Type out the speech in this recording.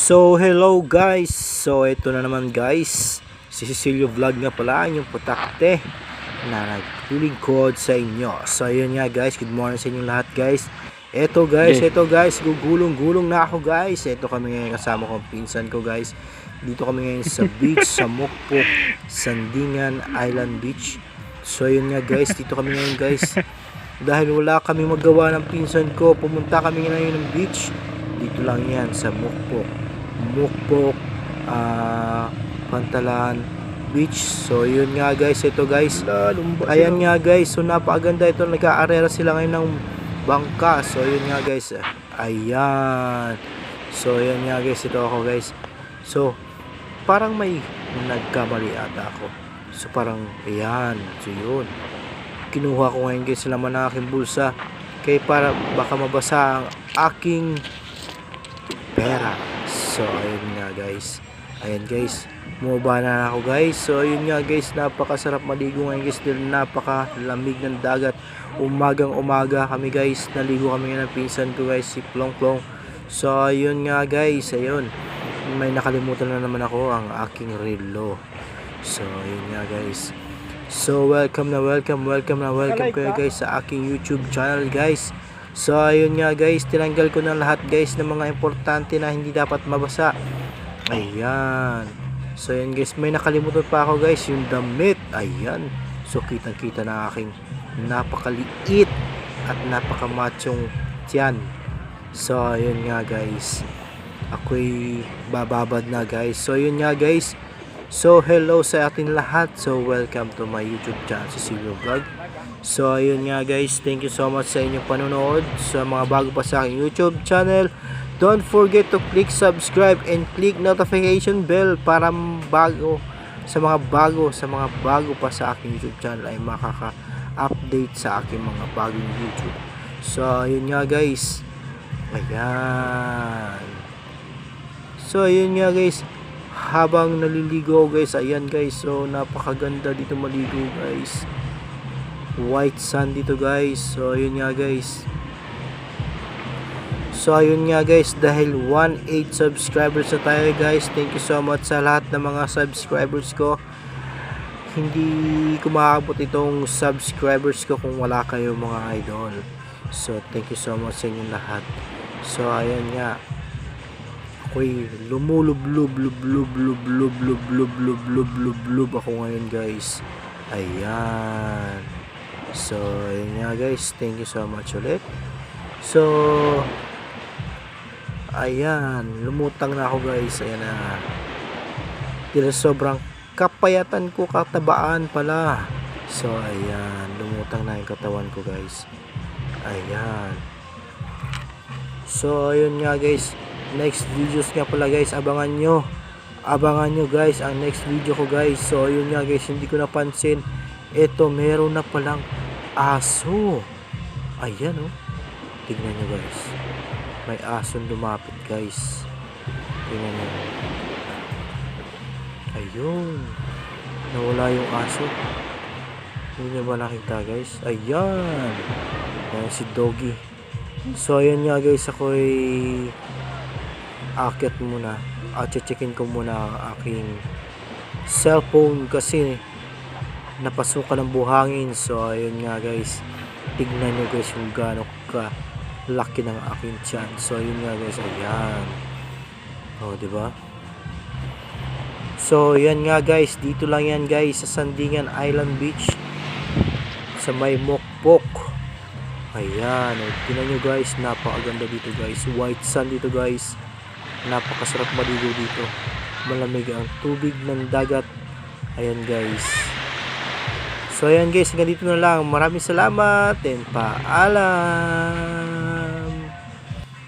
So, hello guys! So, ito na naman guys. Si Cecilio Vlog nga pala, yung putakte na naglilingkod sa inyo. So, ayun nga guys. Good morning sa inyo lahat guys. Ito guys, ito guys. Gugulong-gulong na ako guys. Ito kami ngayon kasama ko pinsan ko guys. Dito kami ngayon sa beach, sa Mokpok, Sandingan Island Beach. So, ayun nga guys. Dito kami ngayon guys. Dahil wala kami magawa ng pinsan ko, pumunta kami ngayon ng beach. Dito lang yan sa Mukpok. Mukpok, ah, Pantalan Beach. So yun nga guys, ito guys. Ayan nga guys, so napakaganda ito. Nag-aarera sila ngayon ng bangka. So yun nga guys. Ayan. So yun nga guys, ito ako guys. So parang may nagkamali ata ako. So parang ayan, so yun kinuha ko ngayon guys laman ng aking bulsa kay para baka mabasa ang aking pera so ayun nga guys. Ayan guys. Bumaba na ako guys. So ayun nga guys. Napakasarap maligo ngayon guys dahil napakalamig ng dagat. Umagang umaga kami guys. Naligo kami ng pinsan ko guys si Plong Plong. So ayun nga guys. Ayun. May nakalimutan na naman ako ang aking relo. So ayun nga guys. So welcome na welcome, welcome na welcome kayo guys sa aking YouTube channel guys. So ayun nga guys, tinanggal ko na lahat guys ng mga importante na hindi dapat mabasa. Ayan. So ayun guys, may nakalimutan pa ako guys, yung damit. Ayan. So kitang kita na aking napakaliit at napakamachong tiyan. So ayun nga guys. Ako'y bababad na guys. So ayun nga guys. So, hello sa atin lahat. So, welcome to my YouTube channel, Cecilio Vlog. So, ayun nga guys. Thank you so much sa inyong panonood. Sa mga bago pa sa aking YouTube channel, don't forget to click subscribe and click notification bell para bago sa mga bago sa mga bago pa sa aking YouTube channel ay makaka-update sa aking mga bagong YouTube. So, ayun nga guys. Ayan. So, ayun nga guys habang naliligo guys ayan guys so napakaganda dito maligo guys white sand dito guys. So ayun nga guys. So ayun nga guys. Dahil 1.8 subscribers na tayo guys thank you so much sa lahat ng mga subscribers ko. Hindi ko itong subscribers ko kung wala kayo mga idol. So thank you so much sa inyo lahat. So ayun nga. Ako'y lumulublob lublub lublub lublub lublub lublub ako ngayon guys. Ayan so ayun nga guys. Thank you so much ulit. So ayan. Lumutang na ako guys. Ayan na. Dahil sobrang kapayatan ko katabaan pala. So ayan. Lumutang na yung katawan ko guys. Ayan. So ayun nga guys. Next videos nga pala guys. Abangan nyo. Abangan nyo guys ang next video ko guys. So ayun nga guys. Hindi ko napansin. Eto meron na palang aso. Ayan oh. Tignan nyo guys. May asong lumapit guys. Tignan nyo. Ayun. Nawala yung aso. Hindi nyo ba nakita guys? Ayan. Ayan si doggy. So ayun nga guys. Ako'y akit muna. At checkin ko muna ang aking cellphone kasi napasukan ng buhangin. So ayun nga guys. Tignan nyo guys yung gaano ka laki ng aking tiyan. So ayun nga guys. Ayan. Oh di ba? So yan nga guys. Dito lang yan guys. Sa Sandingan Island Beach. Sa may Mokpok. Ayan. Oh, tignan nyo guys. Napakaganda dito guys. White sand dito guys. Napakasarap maligo dito. Malamig ang tubig ng dagat. Ayan guys so ayan guys hanggang dito na lang. Maraming salamat and paalam